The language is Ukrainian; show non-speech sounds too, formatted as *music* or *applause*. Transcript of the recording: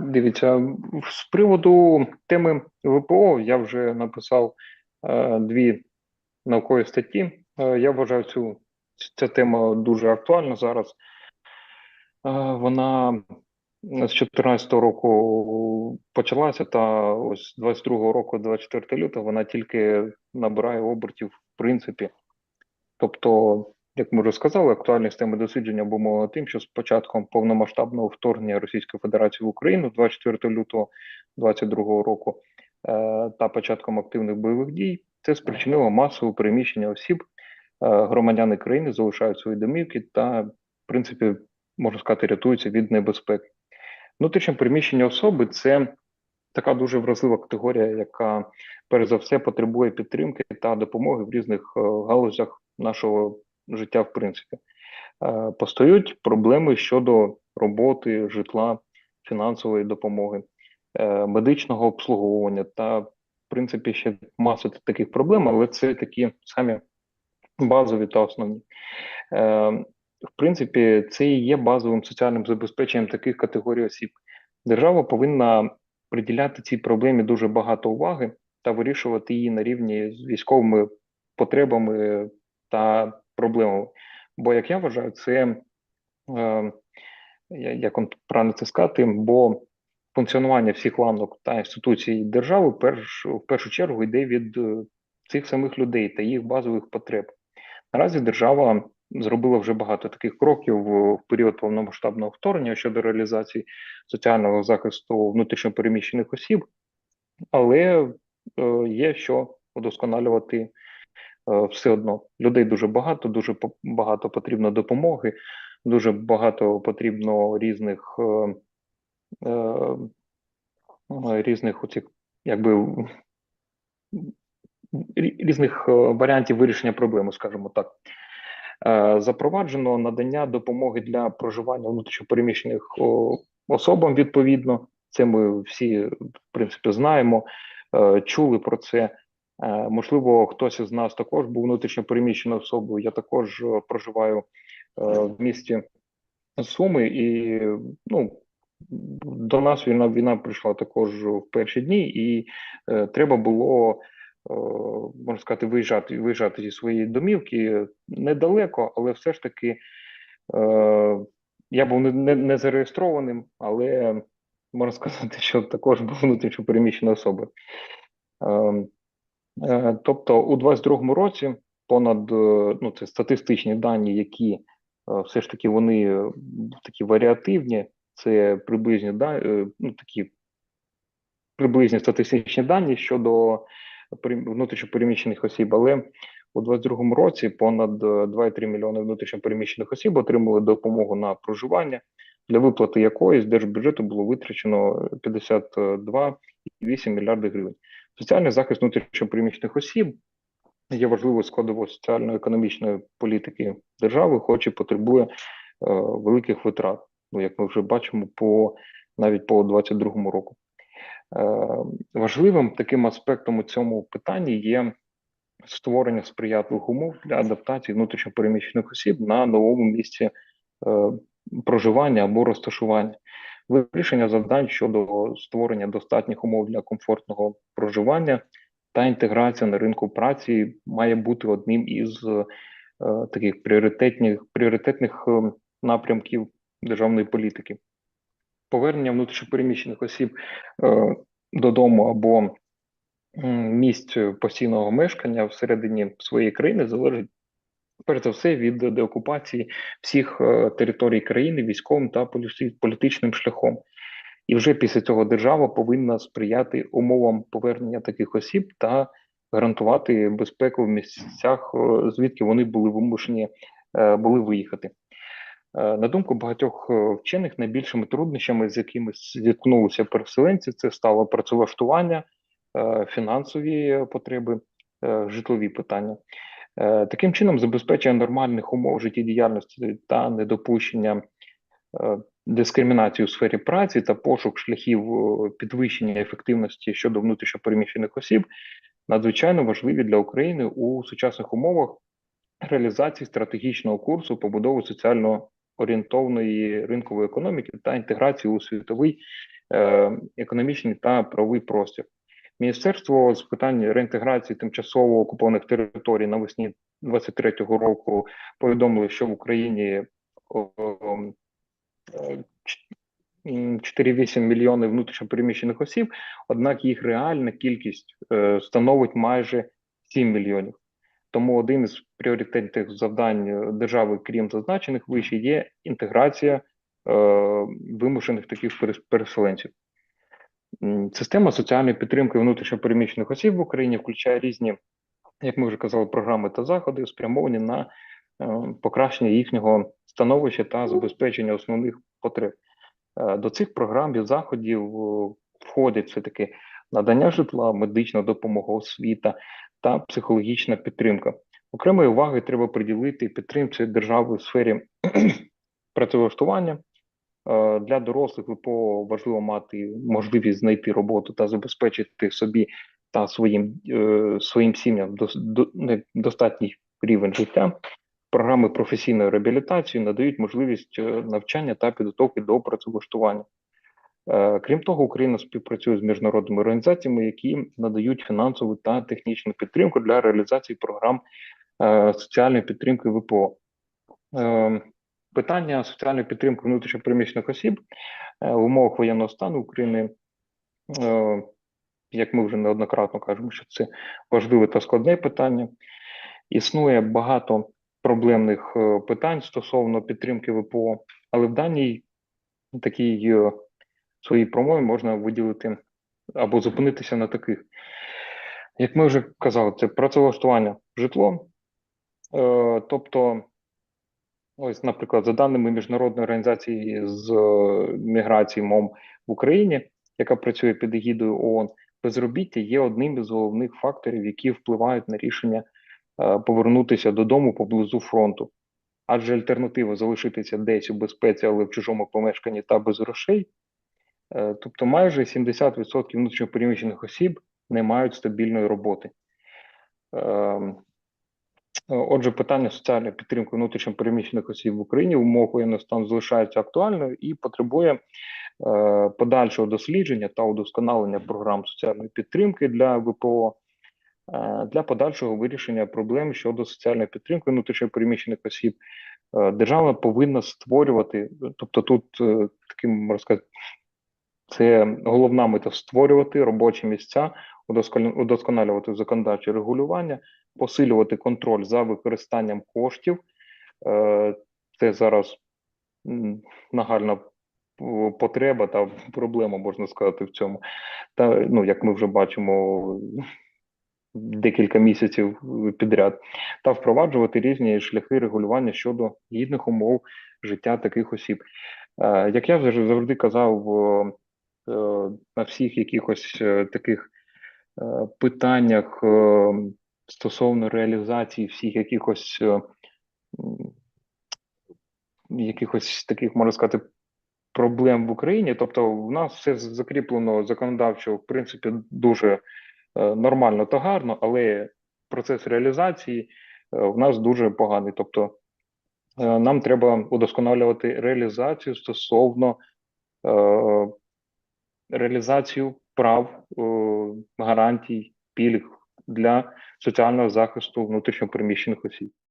Дивіться, з приводу теми ВПО я вже написав е, дві наукові статті. Е, я вважаю цю ця тема дуже актуальна зараз. Е, вона з 2014 року почалася, та ось 22 року, 24 лютого, вона тільки набирає обертів в принципі. Тобто як ми вже сказали, актуальність теми дослідження обумовлена тим, що з початком повномасштабного вторгнення Російської Федерації в Україну 24 лютого 2022 року е, та початком активних бойових дій це спричинило масове переміщення осіб. Е, громадяни країни залишають свої домівки та, в принципі, можна сказати, рятуються від небезпеки. Внутрішнє переміщення особи це така дуже вразлива категорія, яка перш за все потребує підтримки та допомоги в різних е, галузях нашого життя, в принципі, е, постають проблеми щодо роботи, житла, фінансової допомоги, е, медичного обслуговування та, в принципі, ще маса таких проблем, але це такі самі базові та основні. Е, в принципі, це і є базовим соціальним забезпеченням таких категорій осіб. Держава повинна приділяти цій проблемі дуже багато уваги та вирішувати її на рівні з військовими потребами та проблемами. Бо, як я вважаю, це е, як он правильно це сказати, бо функціонування всіх ланок та інституцій держави перш, в першу чергу йде від е, цих самих людей та їх базових потреб. Наразі держава зробила вже багато таких кроків в період повномасштабного вторгнення щодо реалізації соціального захисту внутрішньопереміщених осіб, але е, є що удосконалювати все одно людей дуже багато, дуже багато потрібно допомоги, дуже багато потрібно різних е, е, різних оцих, якби різних варіантів вирішення проблеми, скажімо так. Запроваджено надання допомоги для проживання внутрішньопереміщених особам відповідно. Це ми всі в принципі знаємо, чули про це. Е, можливо, хтось із нас також був внутрішньо переміщеною особою. Я також е, проживаю е, в місті Суми, і ну до нас війна війна прийшла також в перші дні, і треба було можна сказати виїжджати виїжджати зі своєї домівки недалеко, але все ж таки е, я був не, не, не зареєстрованим, але можна сказати, що також був внутрішньо переміщеною особою. Е, Е, тобто у 22-му році понад е, ну це статистичні дані, які е, все ж таки вони такі варіативні, це приблизні ну, такі приблизні статистичні дані щодо внутрішньопереміщених осіб, але у 22-му році понад 2,3 мільйони внутрішньопереміщених осіб отримали допомогу на проживання, для виплати якої з держбюджету було витрачено 52,8 мільярди гривень. Соціальний захист внутрішньоприміщених осіб є важливою складовою соціально-економічної політики держави, хоч і потребує е, великих витрат. Ну, як ми вже бачимо, по навіть по 2022 року. Е, Важливим таким аспектом у цьому питанні є створення сприятливих умов для адаптації внутрішньопереміщених осіб на новому місці е, проживання або розташування. Вирішення завдань щодо створення достатніх умов для комфортного проживання та інтеграція на ринку праці має бути одним із е, таких пріоритетних пріоритетних е, напрямків державної політики. Повернення внутрішньопереміщених осіб е, додому або місць постійного мешкання всередині своєї країни залежить перш за все від деокупації всіх е, територій країни військовим та політичним шляхом. І вже після цього держава повинна сприяти умовам повернення таких осіб та гарантувати безпеку в місцях, е, звідки вони були вимушені е, були виїхати. На думку багатьох вчених, найбільшими труднощами, з якими зіткнулися переселенці, це стало працевлаштування, фінансові потреби, житлові питання. Е, таким чином, забезпечення нормальних умов життєдіяльності та недопущення е, дискримінації у сфері праці та пошук шляхів е, підвищення ефективності щодо внутрішньопереміщених осіб надзвичайно важливі для України у сучасних умовах реалізації стратегічного курсу побудови соціально орієнтовної ринкової економіки та інтеграції у світовий економічний та правовий простір. Міністерство з питань реінтеграції тимчасово окупованих територій навесні 23-го року повідомило, що в Україні о, е, ч- 4,8 мільйони внутрішньопереміщених осіб, однак їх реальна кількість е, становить майже 7 мільйонів. Тому один із пріоритетних завдань держави, крім зазначених вище, є інтеграція е, вимушених таких переселенців. Система соціальної підтримки внутрішньопереміщених осіб в Україні включає різні, як ми вже казали, програми та заходи, спрямовані на е, покращення їхнього становища та забезпечення основних потреб. Е, До цих програм і заходів е, входять все таки надання житла, медична допомога, освіта та психологічна підтримка. Окремої уваги треба приділити підтримці держави в сфері *clears throat* працевлаштування. Е, Для дорослих ВПО важливо мати можливість знайти роботу та забезпечити собі та своїм, е, своїм сім'ям до- достатній рівень життя. Програми професійної реабілітації надають можливість е, навчання та підготовки до працевлаштування. Крім того, Україна співпрацює з міжнародними організаціями, які надають фінансову та технічну підтримку для реалізації програм соціальної підтримки ВПО. Питання соціальної підтримки внутрішньопереміщених осіб е, в умовах воєнного стану України, е, як ми вже неоднократно кажемо, що це важливе та складне питання. Існує багато проблемних е, питань стосовно підтримки ВПО, але в даній такій своїй промові можна виділити або зупинитися на таких. Як ми вже казали, це працевлаштування житло, тобто Ось, наприклад, за даними міжнародної організації з е, міграції МОМ в Україні, яка працює під егідою ООН, безробіття є одним із головних факторів, які впливають на рішення е, повернутися додому поблизу фронту. Адже альтернатива залишитися десь у безпеці, але в чужому помешканні та без грошей. Е, Тобто майже 70% внутрішньопереміщених осіб не мають стабільної роботи. Е, Отже, питання соціальної підтримки внутрішньо переміщених осіб в Україні в умовах воєнного стану залишається актуальною і потребує е, подальшого дослідження та удосконалення програм соціальної підтримки для ВПО е, для подальшого вирішення проблем щодо соціальної підтримки внутрішньо переміщених осіб. Держава повинна створювати, тобто тут таким можна сказати, це головна мета створювати робочі місця, удосконалювати законодавче регулювання, посилювати контроль за використанням коштів. Е, Це зараз нагальна потреба та проблема, можна сказати, в цьому. Та ну, як ми вже бачимо декілька місяців підряд, та впроваджувати різні шляхи регулювання щодо гідних умов життя таких осіб. Е, Як я вже завжди казав, на всіх якихось е, таких е, питаннях е, стосовно реалізації всіх якихось е, якихось таких, можна сказати, проблем в Україні. Тобто, в нас все закріплено законодавчо, в принципі, дуже е, нормально та гарно, але процес реалізації е, в нас дуже поганий. Тобто, е, нам треба удосконалювати реалізацію стосовно е, реалізацію прав, е, гарантій, пільг для соціального захисту внутрішньопереміщених осіб.